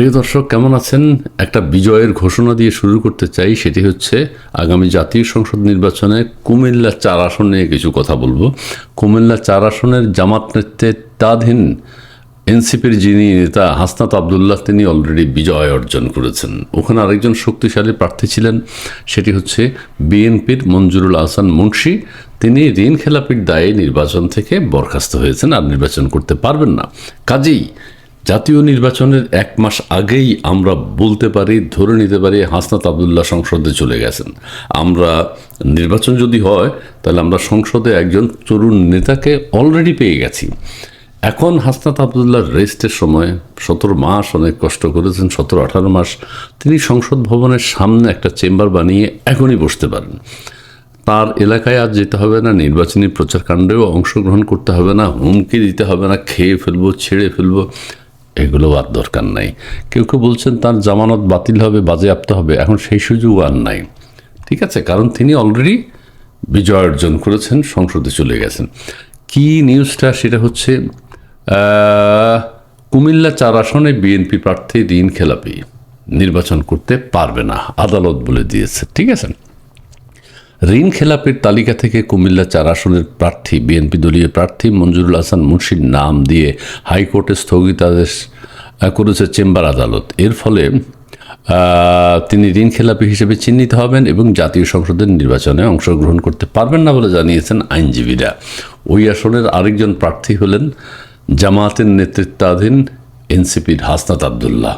প্রিয় দর্শক, কেমন আছেন? একটা বিজয়ের ঘোষণা দিয়ে শুরু করতে চাই, সেটি হচ্ছে আগামী জাতীয় সংসদ নির্বাচনে কুমিল্লা চার আসন নিয়ে কিছু কথা বলব। কুমিল্লা চার আসনের জামাত নেতৃত্বাধীন এনসিপির যিনি নেতা হাসনাত আবদুল্লাহ, তিনি অলরেডি বিজয় অর্জন করেছেন। ওখানে আরেকজন শক্তিশালী প্রার্থী ছিলেন, সেটি হচ্ছে বিএনপির মঞ্জুরুল আহসান মুন্সি। তিনি ঋণ খেলাপির দায়ে নির্বাচন থেকে বরখাস্ত হয়েছেন, আর নির্বাচন করতে পারবেন না। কাজেই জাতীয় নির্বাচনের এক মাস আগেই আমরা বলতে পারি, ধরে নিতে পারি হাসনাত আবদুল্লাহ সংসদে চলে গেছেন। আমরা নির্বাচন যদি হয়, তাহলে আমরা সংসদে একজন তরুণ নেতাকে অলরেডি পেয়ে গেছি। এখন হাসনাত আবদুল্লাহ রেস্টের সময়, সতেরো মাস অনেক কষ্ট করেছেন, সতেরো আঠারো মাস তিনি সংসদ ভবনের সামনে একটা চেম্বার বানিয়ে এখনই বসতে পারেন। তার এলাকায় আর যেতে হবে না, নির্বাচনী প্রচারকাণ্ডেও অংশগ্রহণ করতে হবে না, হুমকি দিতে হবে না, খেয়ে ফেলব, ছেড়ে ফেলব। এগুলো আর দরকার নাই। কেউ কেউ বলছেন তার জামানত বাতিল হবে, বাজেয়াপ্ত হবে, এখন সেই সুযোগ আর নাই। ঠিক আছে, কারণ তিনি অলরেডি বিজয় অর্জন করেছেন, সংসদে চলে গেছেন। কি নিউজটা সেটা হচ্ছে কুমিল্লা চার আসনে বিএনপি প্রার্থী ঋণ খেলাপি নির্বাচন করতে পারবে না, আদালত বলে দিয়েছে। ঠিক আছে? ঋণ খেলাপের তালিকা থেকে কুমিল্লা চার আসনের প্রার্থী, বিএনপি দলীয় প্রার্থী মঞ্জুরুল হাসান মুন্সির নাম দিয়ে হাইকোর্টে স্থগিতাদেশ করেছে চেম্বার আদালত। এর ফলে তিনি ঋণ খেলাপি হিসেবে চিহ্নিত হবেন এবং জাতীয় সংসদের নির্বাচনে অংশগ্রহণ করতে পারবেন না বলে জানিয়েছেন আইনজীবীরা। ওই আসনের আরেকজন প্রার্থী হলেন জামায়াতের নেতৃত্বাধীন এনসিপির হাসনাত আবদুল্লাহ।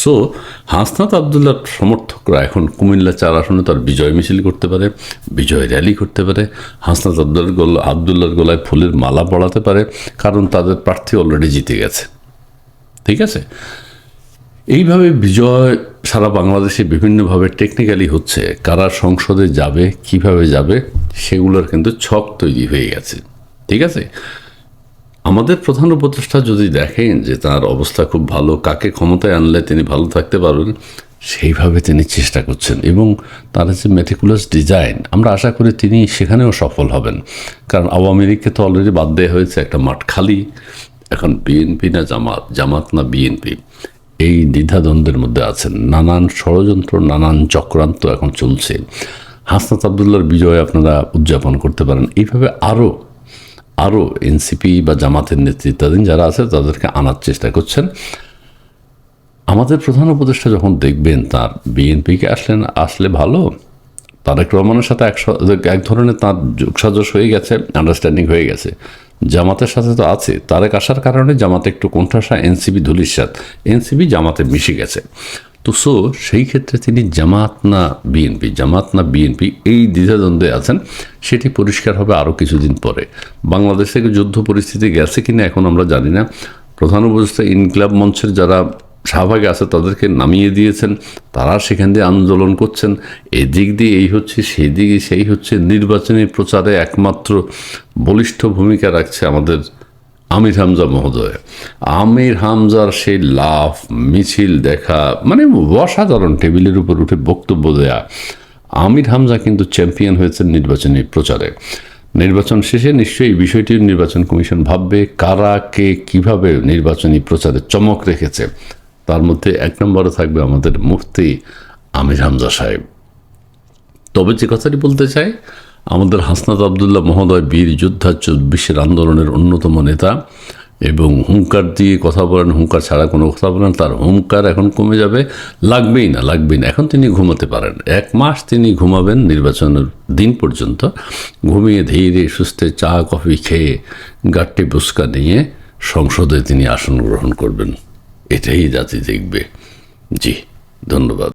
সো হাসনাত আবদুল্লার সমর্থকরা এখন কুমিল্লা চার আসনে তার বিজয় মিছিল করতে পারে, বিজয় র্যালি করতে পারে। হাসনাত আবদুল্লার গোল আবদুল্লার গলায় ফুলের মালা পড়াতে পারে, কারণ তাদের প্রার্থী অলরেডি জিতে গেছে। ঠিক আছে? এইভাবে বিজয় সারা বাংলাদেশে বিভিন্নভাবে টেকনিক্যালি হচ্ছে, কারা সংসদে যাবে, কীভাবে যাবে, সেগুলোর কিন্তু ছক তৈরি হয়ে গেছে। ঠিক আছে? আমাদের প্রধান উপদেষ্টা যদি দেখেন যে তার অবস্থা খুব ভালো, কাকে ক্ষমতায় আনলে তিনি ভালো থাকতে পারবেন, সেইভাবে তিনি চেষ্টা করছেন। এবং তার যে মেটিকুলাস ডিজাইন আমরা আশা করি তিনি সেখানেও সফল হবেন। কারণ আওয়ামী লীগকে তো অলরেডি বাদ দেওয়া হয়েছে একটা মাঠ খালি। এখন বিএনপি না জামাত জামাত না বিএনপি, এই দ্বিধাদ্বন্দ্বের মধ্যে আছেন। নানান ষড়যন্ত্র, নানান চক্রান্ত এখন চলছে। হাসনাত আবদুল্লার বিজয় আপনারা উদযাপন করতে পারেন। এইভাবে আরও আরও এনসিপি বা জামাতের নেতৃত্বাধীন যারা আছে, তাদেরকে আনার চেষ্টা করছেন। আমাদের প্রধান উপদেষ্টা যখন দেখবেন তার বিএনপিকে আসলেন, আসলে ভালো, তারেক রহমানের সাথে এক এক ধরনের তার যোগসাজস হয়ে গেছে আন্ডারস্ট্যান্ডিং হয়ে গেছে। জামাতের সাথে তো আছে, তারেক আসার কারণে জামাতে একটু কোণঠাসা এনসিবি ধুলিস্বাদ এনসিবি জামাতে মিশে গেছে। তো সো সেই ক্ষেত্রে তিনি জামাত না বিএনপি, জামাত না বিএনপি এই দ্বিধাদ্বন্দ্বে আছেন। সেটি পরিষ্কার হবে আরও কিছুদিন পরে। বাংলাদেশ থেকে যুদ্ধ পরিস্থিতি গেছে কিনা এখন আমরা জানি না। প্রধান উপদেষ্টা ইনকলাব মঞ্চের যারা শাহবাগে আছে, তাদেরকে নামিয়ে দিয়েছেন। তারা সেখান দিয়ে আন্দোলন করছেন। এদিক দিয়ে এই হচ্ছে সেই দিকে সেই হচ্ছে। নির্বাচনী প্রচারে একমাত্র বলিষ্ঠ ভূমিকা রাখছে আমাদের আমির হামজা মহোদয়, আমির হামজার সেই লাফ, মিছিল দেখা মানে অসাধারণ টেবিলের উপর উঠে বক্তব্য দেয়া। আমির হামজা কিন্তু চ্যাম্পিয়ন হয়েছেন নির্বাচনী প্রচারে। নির্বাচন শেষে নিশ্চয়ই বিষয়টি নির্বাচন কমিশন ভাববে, কারা, কে কীভাবে নির্বাচনী প্রচারে চমক রেখেছে। তার মধ্যে এক নম্বরে থাকবে আমাদের মুফতি আমির হামজা সাহেব। তবে যে কথাটি বলতে চাই আমাদের হাসনাত আবদুল্লাহ মহোদয় বীর যোদ্ধা চব্বিশের আন্দোলনের অন্যতম নেতা এবং হুঙ্কার দিয়ে কথা বলেন, হুঙ্কার ছাড়া কোনো কথা বলেন তার হুঙ্কার এখন কমে যাবে, লাগবেই না লাগবেই না। এখন তিনি ঘুমাতে পারেন। এক মাস তিনি ঘুমাবেন নির্বাচনের দিন পর্যন্ত। ঘুমিয়ে ধীরে সুস্থে চা, কফি খেয়ে গাট্টি বুস্কা নিয়ে সংসদে তিনি আসন গ্রহণ করবেন। এটাই জাতি দেখবে। জি, ধন্যবাদ।